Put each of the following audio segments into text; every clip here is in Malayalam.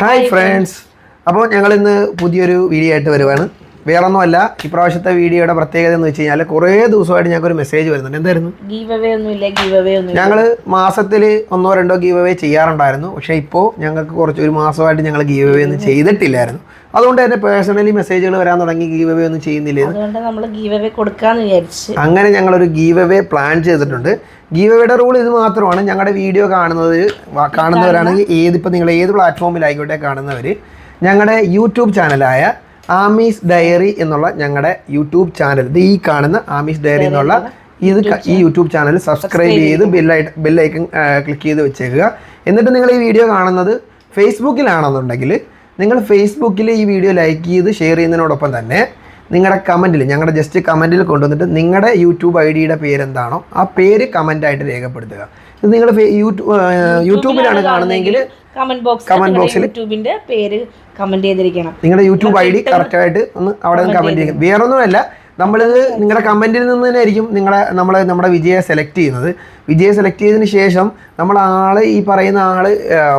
ഹായ് ഫ്രണ്ട്സ് അപ്പോൾ ഞങ്ങൾ ഇന്ന് പുതിയൊരു വീഡിയോ ആയിട്ട് വരുവാണ്. വേറൊന്നുമല്ല ഇപ്രാവശ്യത്തെ വീഡിയോയുടെ പ്രത്യേകത എന്ന് വെച്ച് കഴിഞ്ഞാൽ കുറേ ദിവസമായിട്ട് ഞങ്ങൾക്ക് ഒരു മെസ്സേജ് വരുന്നുണ്ട്. എന്തായിരുന്നു? ഗീവ് അവേ ഒന്നുമില്ല ഗീവ് അവേ ഒന്നുമില്ല. ഞങ്ങൾ മാസത്തിൽ ഒന്നോ രണ്ടോ ഗീവ് അവേ ചെയ്യാറുണ്ടായിരുന്നു. പക്ഷേ ഇപ്പോൾ ഞങ്ങൾക്ക് കുറച്ച് ഒരു മാസമായിട്ട് ഞങ്ങൾ ഗീവ് അവേ ഒന്നും ചെയ്തിട്ടില്ലായിരുന്നു. അതുകൊണ്ട് തന്നെ പേഴ്സണലി മെസ്സേജുകൾ വരാൻ തുടങ്ങി ഗീവ് അവേ ഒന്നും ചെയ്യുന്നില്ല അതുകൊണ്ട് നമ്മൾ ഗീവ് അവേ കൊടുക്കാന്ന് വിചാരിച്ച്. അങ്ങനെ ഞങ്ങളൊരു ഗീവ് അവേ പ്ലാൻ ചെയ്തിട്ടുണ്ട്. ഗീവ് അവേയുടെ റൂൾ ഇത് മാത്രമാണ്. ഞങ്ങളുടെ വീഡിയോ കാണുന്നത് കാണുന്നവരാണെങ്കിൽ കാണുന്നവരാണെങ്കിൽ ഏതിപ്പോൾ നിങ്ങൾ ഏത് പ്ലാറ്റ്ഫോമിലായിക്കോട്ടെ കാണുന്നവർ ഞങ്ങളുടെ യൂട്യൂബ് ചാനലായ ആമീസ് ഡയറി എന്നുള്ള ഞങ്ങളുടെ യൂട്യൂബ് ചാനൽ. ഇത് ഈ കാണുന്ന ആമീസ് ഡയറി എന്നുള്ള ഇത് ഈ യൂട്യൂബ് ചാനൽ സബ്സ്ക്രൈബ് ചെയ്ത് ബെല്ലൈറ്റ് ബെല്ലൈക്കൺ ക്ലിക്ക് ചെയ്ത് വെച്ചേക്കുക. എന്നിട്ട് നിങ്ങൾ ഈ വീഡിയോ കാണുന്നത് ഫേസ്ബുക്കിലാണെന്നുണ്ടെങ്കിൽ നിങ്ങൾ ഫേസ്ബുക്കിൽ ഈ വീഡിയോ ലൈക്ക് ചെയ്ത് ഷെയർ ചെയ്യുന്നതിനോടൊപ്പം തന്നെ നിങ്ങളുടെ കമന്റിൽ ഞങ്ങളുടെ ജസ്റ്റ് കമന്റിൽ കൊണ്ടുവന്നിട്ട് നിങ്ങളുടെ യൂട്യൂബ് ഐ ഡിയുടെ പേരെന്താണോ ആ പേര് കമന്റായിട്ട് രേഖപ്പെടുത്തുക. ഇത് നിങ്ങൾ യൂട്യൂബ് യൂട്യൂബിലാണ് കാണുന്നതെങ്കിൽ കമന്റ് ബോക്സ് കമന്റ് ബോക്സിൽ യൂട്യൂബിന്റെ പേര് കമന്റ് ചെയ്തിരിക്കണം. നിങ്ങളുടെ യൂട്യൂബ് ഐ ഡി കറക്റ്റായിട്ട് ഒന്ന് അവിടെ നിന്ന് കമന്റ് ചെയ്യും വേറൊന്നുമല്ല നമ്മളിത് നിങ്ങളുടെ കമന്റിൽ നിന്ന് തന്നെ ആയിരിക്കും നിങ്ങളെ നമ്മൾ നമ്മുടെ വിജയെ സെലക്ട് ചെയ്യുന്നത്. വിജയെ സെലക്ട് ചെയ്തതിന് ശേഷം നമ്മൾ ആൾ ഈ പറയുന്ന ആൾ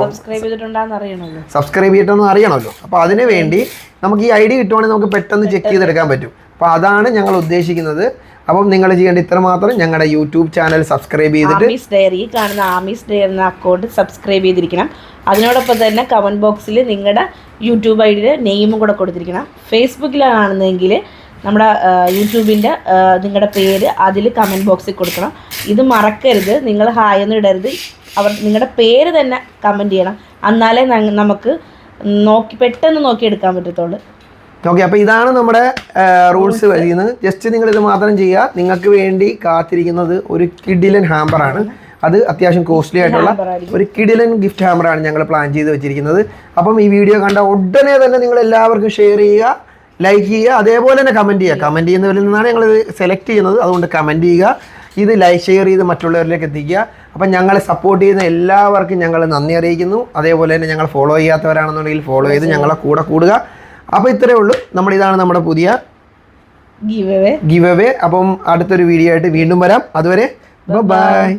സബ്സ്ക്രൈബ് ചെയ്തിട്ടുണ്ടാന്ന് അറിയണമല്ലോ. സബ്സ്ക്രൈബ് ചെയ്തിട്ടൊന്ന് അറിയണമല്ലോ. അപ്പോൾ അതിന് വേണ്ടി നമുക്ക് ഈ ഐ ഡി കിട്ടുവാണെങ്കിൽ നമുക്ക് പെട്ടെന്ന് ചെക്ക് ചെയ്തെടുക്കാൻ പറ്റും. അപ്പോൾ അതാണ് ഞങ്ങൾ ഉദ്ദേശിക്കുന്നത്. അപ്പം നിങ്ങൾ ചെയ്യേണ്ട ഇത്ര മാത്രം ഞങ്ങളുടെ യൂട്യൂബ് ചാനൽ സബ്സ്ക്രൈബ് ചെയ്തിട്ട് ആമീസ് ഡയറി കാണുന്ന ആമീസ് ഡയറി എന്ന അക്കൗണ്ട് സബ്സ്ക്രൈബ് ചെയ്തിരിക്കണം. അതിനോടൊപ്പം തന്നെ കമന്റ് ബോക്സിൽ നിങ്ങളുടെ യൂട്യൂബ് ഐ ഡിയുടെ നെയിമും കൂടെ കൊടുത്തിരിക്കണം. ഫേസ്ബുക്കിലാണ് കാണുന്നതെങ്കിൽ നമ്മുടെ യൂട്യൂബിന്റെ നിങ്ങളുടെ പേര് അതിൽ കമന്റ് ബോക്സിൽ കൊടുക്കണം. ഇത് മറക്കരുത്. നിങ്ങൾ ഹായ് എന്ന് ഇടരുത്. അവർ നിങ്ങളുടെ പേര് തന്നെ കമന്റ് ചെയ്യണം. എന്നാലേ നമുക്ക് നോക്കി പെട്ടെന്ന് നോക്കി എടുക്കാൻ പറ്റത്തുള്ളൂ. ഓക്കെ അപ്പോൾ ഇതാണ് നമ്മുടെ റൂൾസ് വരുന്നത്. ജസ്റ്റ് നിങ്ങൾ ഇത് മാത്രം ചെയ്യുക. നിങ്ങൾക്ക് വേണ്ടി കാത്തിരിക്കുന്നത് ഒരു കിഡിലൻ ഹാമ്പറാണ് അത് അത്യാവശ്യം കോസ്റ്റ്ലി ആയിട്ടുള്ള ഒരു കിഡിലൻ ഗിഫ്റ്റ് ഹാമ്പറാണ് ഞങ്ങൾ പ്ലാൻ ചെയ്ത് വെച്ചിരിക്കുന്നത്. അപ്പം ഈ വീഡിയോ കണ്ട ഉടനെ തന്നെ നിങ്ങൾ എല്ലാവർക്കും ഷെയർ ചെയ്യുക. ലൈക്ക് ചെയ്യുക അതേപോലെ തന്നെ കമന്റ് ചെയ്യുക. കമന്റ് ചെയ്യുന്നവരിൽ നിന്നാണ് ഞങ്ങൾ സെലക്ട് ചെയ്യുന്നത്. അതുകൊണ്ട് കമന്റ് ചെയ്യുക ഇത് ലൈക്ക് ഷെയർ ചെയ്ത് മറ്റുള്ളവരിലേക്ക് എത്തിക്കുക. അപ്പം ഞങ്ങളെ സപ്പോർട്ട് ചെയ്യുന്ന എല്ലാവർക്കും ഞങ്ങൾ നന്ദി അറിയിക്കുന്നു. അതേപോലെ തന്നെ ഞങ്ങൾ ഫോളോ ചെയ്യാത്തവരാണെന്നുണ്ടെങ്കിൽ ഫോളോ ചെയ്ത് ഞങ്ങളെ കൂടെ കൂടുക. അപ്പോൾ ഇത്രയേ ഉള്ളൂ. നമ്മൾ ഇതാണ് നമ്മുടെ പുതിയ ഗിവ് അവേ ഗിവ് അവേ അപ്പം അടുത്തൊരു വീഡിയോ ആയിട്ട് വീണ്ടും വരാം. അതുവരെ ബൈ